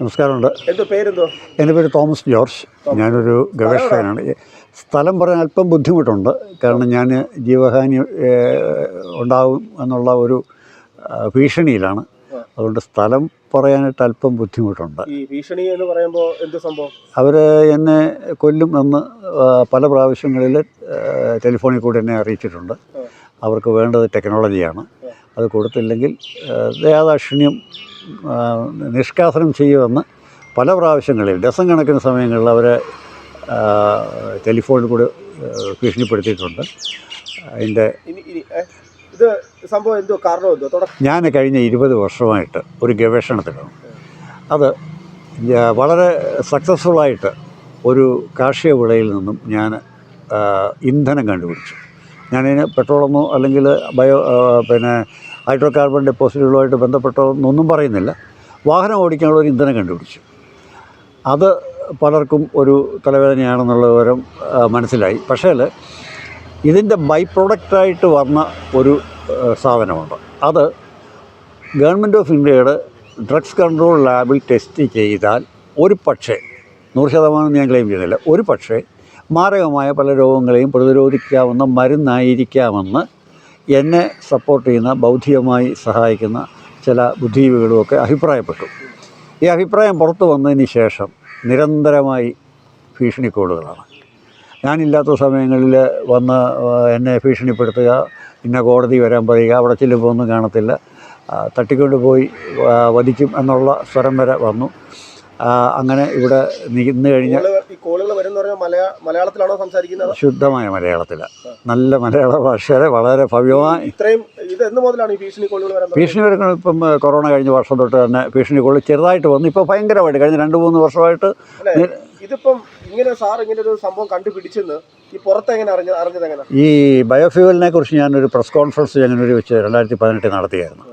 നമസ്കാരമുണ്ട്. എന്തോ പേരെന്തോ എന്റെ പേര് തോമസ് ജോർജ്. ഞാനൊരു ഗവേഷകനാണ്. സ്ഥലം പറയാൻ അല്പം ബുദ്ധിമുട്ടുണ്ട്. കാരണം ഞാൻ ജീവഹാനി ഉണ്ടാവും എന്നുള്ള ഒരു ഭീഷണിയിലാണ്. അതുകൊണ്ട് സ്ഥലം പറയാനായിട്ട് അല്പം ബുദ്ധിമുട്ടുണ്ട്. ഈ ഭീഷണി എന്ന് പറയുമ്പോൾ എന്ത് സംഭവം? അവർ എന്നെ കൊല്ലും എന്ന് പല പ്രാവശ്യങ്ങളിൽ ടെലിഫോണിൽ കൂടി എന്നെ അറിയിച്ചിട്ടുണ്ട്. അവർക്ക് വേണ്ടത് ടെക്നോളജിയാണ്. അത് കൊടുത്തില്ലെങ്കിൽ ദേഹദാക്ഷിണ്യം നിഷ്കാസനം ചെയ്യുമെന്ന് പല പ്രാവശ്യങ്ങളിൽ ഡസൻ കണക്കിന് സമയങ്ങളിൽ അവരെ ടെലിഫോണിൽ കൂടെ ഭീഷണിപ്പെടുത്തിയിട്ടുണ്ട്. അതിന്റെ? ഇത് സംഭവം എന്തോ കാരണം എന്തോ? ഞാൻ കഴിഞ്ഞ ഇരുപത് വർഷമായിട്ട് ഒരു ഗവേഷണത്തിലാണ്. അത് വളരെ സക്സസ്ഫുള്ളായിട്ട് ഒരു കാർഷിക വിളയിൽ നിന്നും ഞാൻ ഇന്ധനം കണ്ടുപിടിച്ചു. ഞാനതിന് പെട്രോളെന്നോ അല്ലെങ്കിൽ ബയോ പിന്നെ ഹൈഡ്രോ കാർബൺ ഡെപ്പോസിറ്റുകളുമായിട്ട് ബന്ധപ്പെട്ടോ എന്നൊന്നും പറയുന്നില്ല. വാഹനം ഓടിക്കാനുള്ള ഒരു ഇന്ധനം കണ്ടുപിടിച്ചു. അത് പലർക്കും ഒരു തലവേദനയാണെന്നുള്ള വിവരം മനസ്സിലായി. പക്ഷേ ഇതിന്റെ ബൈ പ്രൊഡക്റ്റായിട്ട് വന്ന ഒരു സാധനമുണ്ട്. അത് ഗവൺമെന്റ് ഓഫ് ഇന്ത്യയുടെ ഡ്രഗ്സ് കൺട്രോൾ ലാബിൽ ടെസ്റ്റ് ചെയ്താൽ ഒരു പക്ഷേ നൂറ് ശതമാനം ഞാൻ ക്ലെയിം ചെയ്യുന്നില്ല ഒരു പക്ഷേ മാരകമായ പല രോഗങ്ങളെയും പ്രതിരോധിക്കാവുന്ന മരുന്നായിരിക്കാമെന്ന് എന്നെ സപ്പോർട്ട് ചെയ്യുന്ന ബൗദ്ധികമായി സഹായിക്കുന്ന ചില ബുദ്ധിജീവികളുമൊക്കെ അഭിപ്രായപ്പെട്ടു. ഈ അഭിപ്രായം പുറത്തു വന്നതിന് ശേഷം നിരന്തരമായി ഭീഷണി കോളുകളാണ് ഞാനില്ലാത്ത സമയങ്ങളിൽ വന്ന് എന്നെ ഭീഷണിപ്പെടുത്തുക ഇന്ന കോടതി വരാൻ പറയുക അവിടെ ചെല്ലുമ്പോൾ ഒന്നും കാണത്തില്ല. ആ, തട്ടിക്കൊണ്ട് പോയി ആ, വധിക്കും എന്നുള്ള സ്വരം വരെ വന്നു. അങ്ങനെ ഇവിടെ നിന്ന് കഴിഞ്ഞാൽ മലയാളത്തിലാണോ സംസാരിക്കുന്നത്? ശുദ്ധമായ മലയാളത്തിലാണ് നല്ല മലയാള ഭാഷയുടെ വളരെ ഭവ്യമായി ഇത്രയും ഇത് എന്ന് മുതലാണ് ഈ ഭീഷണി കോളുകൾ ഭീഷണി വരുന്നത് ഇപ്പം കൊറോണ കഴിഞ്ഞ വർഷം തൊട്ട് തന്നെ ഭീഷണി കോൾ ചെറുതായിട്ട് വന്നു. ഇപ്പോൾ ഭയങ്കരമായിട്ട് കഴിഞ്ഞ രണ്ട് മൂന്ന് വർഷമായിട്ട് ഇതിപ്പം ഇങ്ങനെ സാർ ഇങ്ങനെ ഒരു സംഭവം കണ്ടുപിടിച്ചെന്ന് ഈ പുറത്ത് എങ്ങനെ അറിഞ്ഞ അറിഞ്ഞത് എങ്ങനെ? ഈ ബയോഫ്യൂവലിനെ കുറിച്ച് ഞാനൊരു പ്രസ് കോൺഫറൻസ് ജനുവരി വെച്ച് രണ്ടായിരത്തി പതിനെട്ടിൽ നടത്തിയായിരുന്നു.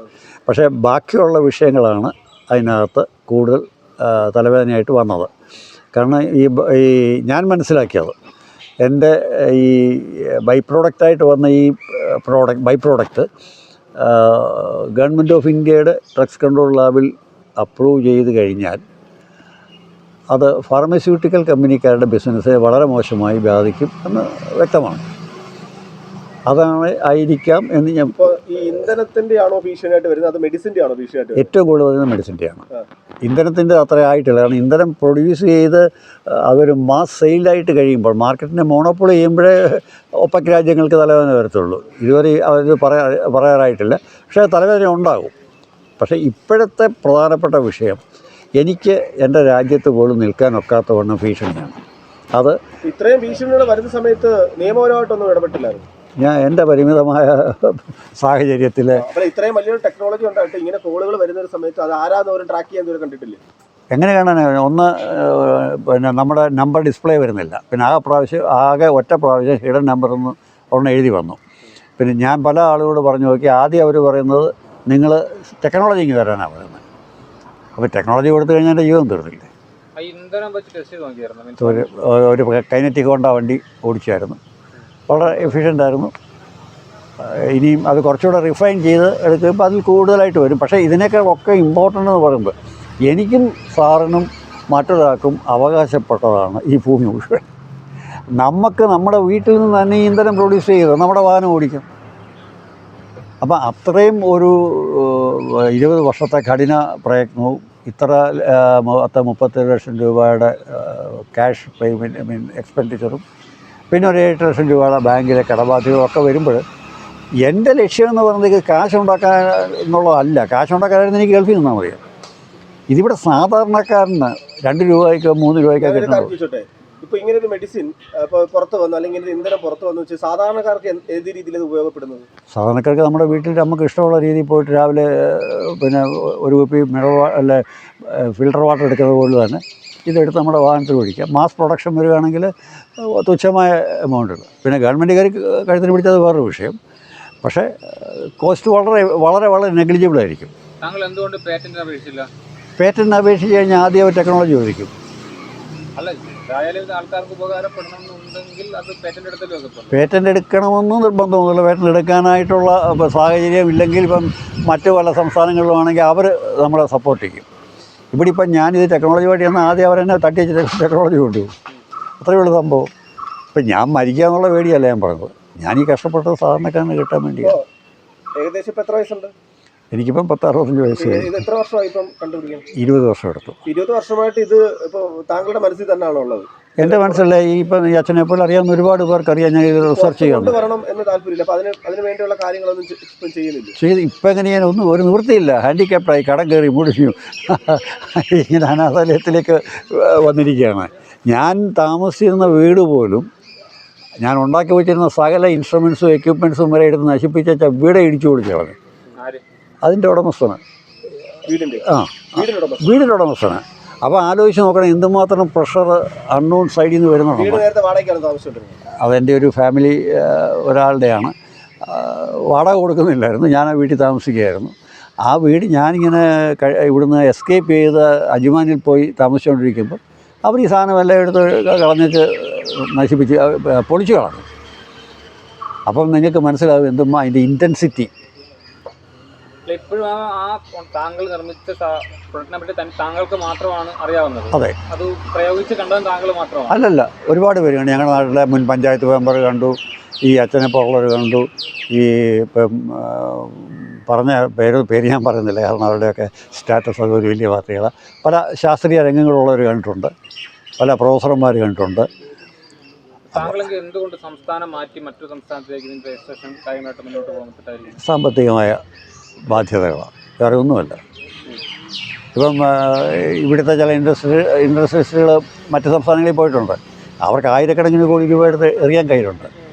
പക്ഷേ ബാക്കിയുള്ള വിഷയങ്ങളാണ് അതിനകത്ത് കൂടുതൽ തലവേദനയായിട്ട് വന്നത്. കാരണം ഈ ഈ ഞാൻ മനസ്സിലാക്കിയത് എന്റെ ഈ ബൈ പ്രോഡക്റ്റായിട്ട് വന്ന ഈ product by product government of ഇന്ത്യയുടെ ഡ്രഗ്സ് കൺട്രോൾ ലാബിൽ അപ്രൂവ് ചെയ്ത് കഴിഞ്ഞാൽ അത് ഫാർമസ്യൂട്ടിക്കൽ കമ്പനിക്കാരുടെ ബിസിനസ്സിനെ വളരെ മോശമായി ബാധിക്കും എന്ന് വ്യക്തമാണ്. അതാണ് ആയിരിക്കാം എന്ന് ഞാൻ ഇപ്പോൾ ഈ ഇന്ധനത്തിന്റെ ആണോ ഭീഷണിയായിട്ട് വരുന്നത്? അത് മെഡിസിന്റെ ആണോ ഭീഷണിയായിട്ട് ഏറ്റവും കൂടുതൽ വരുന്നത് മെഡിസിന്റെയാണ്. ഇന്ധനത്തിന്റെ അത്ര ആയിട്ടില്ല കാരണം ഇന്ധനം പ്രൊഡ്യൂസ് ചെയ്ത് അതൊരു മാസ് സെയിലായിട്ട് കഴിയുമ്പോൾ മാർക്കറ്റിനെ മോണോപ്പൊളി ചെയ്യുമ്പോഴേ ഒപ്പക് രാജ്യങ്ങൾക്ക് തലവേദന വരത്തുള്ളൂ. ഇതുവരെ അവർ പറയാ പറയാറായിട്ടില്ല. പക്ഷേ തലവേദന ഉണ്ടാകും. പക്ഷേ ഇപ്പോഴത്തെ പ്രധാനപ്പെട്ട വിഷയം എനിക്ക് എന്റെ രാജ്യത്ത് പോലും നിൽക്കാനൊക്കാത്ത വണ്ണം ഭീഷണിയാണ്. അത് ഇത്രയും ഭീഷണികൾ വരുന്ന സമയത്ത് നിയമപരമായിട്ടൊന്നും ഇടപെട്ടില്ലായിരുന്നു. ഞാൻ എന്റെ പരിമിതമായ സാഹചര്യത്തിൽ ഇത്രയും വലിയൊരു ടെക്നോളജി ഉണ്ടായിട്ട് ഇങ്ങനെ കോളുകൾ വരുന്ന ഒരു സമയത്ത് അത് ആരാന്ന് ഒരു ട്രാക്ക് ചെയ്യാൻ ഇതുവരെ കണ്ടിട്ടില്ല? എങ്ങനെ കാണാനാണ് ഒന്ന് പിന്നെ നമ്മുടെ നമ്പർ ഡിസ്പ്ലേ വരുന്നില്ല. പിന്നെ ആ പ്രാവശ്യം ആകെ ഒറ്റ പ്രാവശ്യം ഹിഡൻ നമ്പർ ഒന്ന് എഴുതി വന്നു. പിന്നെ ഞാൻ പല ആളുകളോട് പറഞ്ഞു നോക്കി ആദ്യം അവർ പറയുന്നത് നിങ്ങൾ ടെക്നോളജി ഇങ്ങ് തരാനാണ് പറയുന്നത് അപ്പോൾ ടെക്നോളജി കൊടുത്തു കഴിഞ്ഞാൽ എന്റെ ജീവൻ തീർന്നില്ലേ? ഒരു കൈനറ്റിക് കൊണ്ട വണ്ടി ഓടിച്ചായിരുന്നു. വളരെ എഫിഷ്യന്റ് ആയിരുന്നു. ഇനിയും അത് കുറച്ചുകൂടെ റിഫൈൻ ചെയ്ത് എടുക്കുമ്പോൾ അതിൽ കൂടുതലായിട്ട് വരും. പക്ഷേ ഇതിനൊക്കെ ഒക്കെ ഇമ്പോർട്ടന്റ് എന്ന് പറയുമ്പോൾ എനിക്കും സാറിനും മറ്റൊരാൾക്കും അവകാശപ്പെട്ടതാണ് ഈ ഭൂമി മുഴുവൻ. നമുക്ക് നമ്മുടെ വീട്ടിൽ നിന്ന് തന്നെ ഇന്ധനം പ്രൊഡ്യൂസ് ചെയ്ത് നമ്മുടെ വാഹനം ഓടിക്കും. അപ്പം അത്രയും ഒരു ഇരുപത് വർഷത്തെ കഠിന പ്രയത്നവും ഇത്ര അത്ര മുപ്പത്തേഴ് ലക്ഷം രൂപയുടെ ക്യാഷ് പേയ്മെന്റ് ഐ മീൻ എക്സ്പെൻഡിച്ചറും പിന്നെ ഒരു എട്ട് ലക്ഷം രൂപയുടെ ബാങ്കിലെ കടബാധ്യതകളൊക്കെ വരുമ്പോൾ എന്റെ ലക്ഷ്യം എന്ന് പറയുന്നത് കാശ് ഉണ്ടാക്കാൻ എന്നുള്ളതല്ല. കാശ് ഉണ്ടാക്കാനായിരുന്നു എനിക്ക് ഗൾഫിൽ നിന്നാൽ മതി. ഇതിവിടെ സാധാരണക്കാരന് രണ്ട് രൂപയ്ക്കോ മൂന്ന് രൂപയ്ക്കോ കിട്ടുന്നത് ഇപ്പോൾ ഇപ്പൊ ഇങ്ങനെ ഒരു മെഡിസിൻ പുറത്ത് വന്നു അല്ലെങ്കിൽ ഇങ്ങനെ ഇന്ധനം പുറത്ത് വന്നു വെച്ചാൽ സാധാരണക്കാർക്ക് ഏത് രീതിയിൽ ഉപയോഗപ്പെടുന്നത്? സാധാരണക്കാർക്ക് നമ്മുടെ വീട്ടിൽ നമുക്ക് ഇഷ്ടമുള്ള രീതിയിൽ പോയിട്ട് രാവിലെ പിന്നെ ഒരു കുപ്പി മിനറൽ അല്ലെ ഫിൽട്ടർ വാട്ടർ എടുക്കുന്നത് പോലെ തന്നെ ഇതെടുത്ത് നമ്മുടെ വാഹനത്തിൽ ഒഴിക്കാം മാസ് പ്രൊഡക്ഷൻ വരികയാണെങ്കിൽ തുച്ഛമായ എമൗണ്ടുകൾ പിന്നെ ഗവൺമെന്റുകാർ കഴുത്തിന് പിടിച്ചത് വേറൊരു വിഷയം. പക്ഷേ കോസ്റ്റ് വളരെ വളരെ വളരെ നെഗ്ലിജിബിൾ ആയിരിക്കും. താങ്കൾ എന്തുകൊണ്ട് പേറ്റന്റിന് അപേക്ഷിച്ചില്ല? പേറ്റന്റ് അപേക്ഷിച്ച് കഴിഞ്ഞാൽ ആദ്യം അവർ ടെക്നോളജി ചോദിക്കും. അല്ല പേറ്റന്റ് എടുക്കണമെന്ന് നിർബന്ധമൊന്നുമില്ല. പേറ്റന്റ് എടുക്കാനായിട്ടുള്ള സാഹചര്യം ഇല്ലെങ്കിൽ ഇപ്പം മറ്റു പല സംസ്ഥാനങ്ങളിലുമാണെങ്കിൽ അവർ നമ്മളെ സപ്പോർട്ട് ചെയ്യും. ഇവിടെ ഇപ്പം ഞാനിത് ടെക്നോളജി വഴി എന്നാൽ ആദ്യം അവരെന്നെ തട്ടി വെച്ച് ടെക്നോളജി കൊണ്ടുപോകും അത്രയേ ഉള്ളൂ സംഭവം. ഇപ്പം ഞാൻ മരിക്കുക എന്നുള്ള പേടിയല്ല ഞാൻ പറഞ്ഞത്. ഞാൻ ഈ കഷ്ടപ്പെട്ട സാധാരണക്കാരന് കിട്ടാൻ വേണ്ടിയാണ് ഏകദേശം ഇപ്പം എത്ര വയസ്സുണ്ട്? എനിക്കിപ്പം പത്ത് അറുപത്തഞ്ച് വയസ്സ് എത്ര വർഷമായി ഇപ്പം ഇരുപത് വർഷം എടുത്തു. ഇരുപത് വർഷമായിട്ട് ഇത് ഇപ്പോൾ താങ്കളുടെ മനസ്സിൽ തന്നെയാണോ ഉള്ളത്? എന്റെ മനസ്സിലെ ഈ ഇപ്പം ഈ അച്ഛനെ പോലെ അറിയാവുന്ന ഒരുപാട് പേർക്ക് അറിയാം ഞാൻ ഇത് റിസർച്ച് ചെയ്യണം ചെയ്ത് ഇപ്പം എങ്ങനെ ഞാൻ ഒന്നും ഒരു നിവൃത്തിയില്ല. ഹാൻഡിക്യാപ്റ്റായി കടം കയറി മുടിഞ്ഞു. ഇങ്ങനെ അനാഥാലയത്തിലേക്ക് വന്നിരിക്കുകയാണ്. ഞാൻ താമസിച്ചിരുന്ന വീട് പോലും ഞാൻ ഉണ്ടാക്കി വെച്ചിരുന്ന സകല ഇൻസ്ട്രുമെൻസും എക്യുപ്മെൻസും വരെ എടുത്ത് നശിപ്പിച്ച വീടെ ഇടിച്ചു കൊടുക്കുകയാണ് അതിന്റെ ഉടമസ്ഥന് വീടിന്റെ ആ. വീടിന്റെ ഉടമസ്ഥന് അപ്പോൾ ആലോചിച്ച് നോക്കണം എന്തുമാത്രം പ്രഷർ അൺനോൺ സൈഡിൽ നിന്ന് താമസിച്ചുകൊണ്ടിരുന്നത്. അതെന്റെ ഒരു ഫാമിലി ഒരാളുടെയാണ്. വാടക കൊടുക്കുന്നില്ലായിരുന്നു ഞാൻ ആ വീട്ടിൽ താമസിക്കുകയായിരുന്നു. ആ വീട് ഞാനിങ്ങനെ ഇവിടുന്ന് എസ്കേപ്പ് ചെയ്ത് അജിമാനിൽ പോയി താമസിച്ചുകൊണ്ടിരിക്കുമ്പോൾ അവർ ഈ സാധനമെല്ലാം എടുത്ത് കളഞ്ഞിട്ട് നശിപ്പിച്ച് പൊളിച്ചു കളഞ്ഞു. അപ്പം നിങ്ങൾക്ക് മനസ്സിലാവും എന്തും അതിന്റെ ഇന്റൻസിറ്റി ഇപ്പോഴും ആ താങ്കൾ നിർമ്മിച്ച പ്രൊഡക്റ്റിനെ പറ്റി തന്നെ താങ്കൾക്ക് മാത്രമാണ് അറിയാവുന്നത്. അതെ. അത് പ്രയോഗിച്ച് കണ്ടത് താങ്കൾ മാത്രമാണ്. അല്ലല്ല ഒരുപാട് പേരുണ്ട് ഞങ്ങളുടെ നാട്ടിലെ മുൻ പഞ്ചായത്ത് മെമ്പർ കണ്ടു. ഈ അച്ഛനെ പോലുള്ളവർ കണ്ടു. ഈ പറഞ്ഞ പേര് പേര് ഞാൻ പറയുന്നില്ല. കാരണം അവരുടെയൊക്കെ സ്റ്റാറ്റസ് അത് ഒരു വലിയ പാർട്ടികളാണ് പല ശാസ്ത്രീയ രംഗങ്ങളുള്ളവർ കണ്ടിട്ടുണ്ട്. പല പ്രൊഫസർമാർ കണ്ടിട്ടുണ്ട്. താങ്കൾക്ക് എന്തുകൊണ്ട് സംസ്ഥാനം മാറ്റി മറ്റു സംസ്ഥാനത്തേക്ക് രജിസ്ട്രേഷൻ കാര്യമായിട്ട് മുന്നോട്ട് പോകാൻ സാമ്പത്തികമായ ബാധ്യതകളാണ്. വേറെ ഒന്നുമല്ല. ഇപ്പം ഇവിടുത്തെ ചില ഇൻഡസ്ട്രി ഇൻഡസ്ട്രീസുകൾ മറ്റ് സംസ്ഥാനങ്ങളിൽ പോയിട്ടുണ്ട്. അവർക്ക് ആയിരക്കണക്കിന് കോടി രൂപ എടുത്ത് എറിയാൻ കയ്യിലുണ്ട്.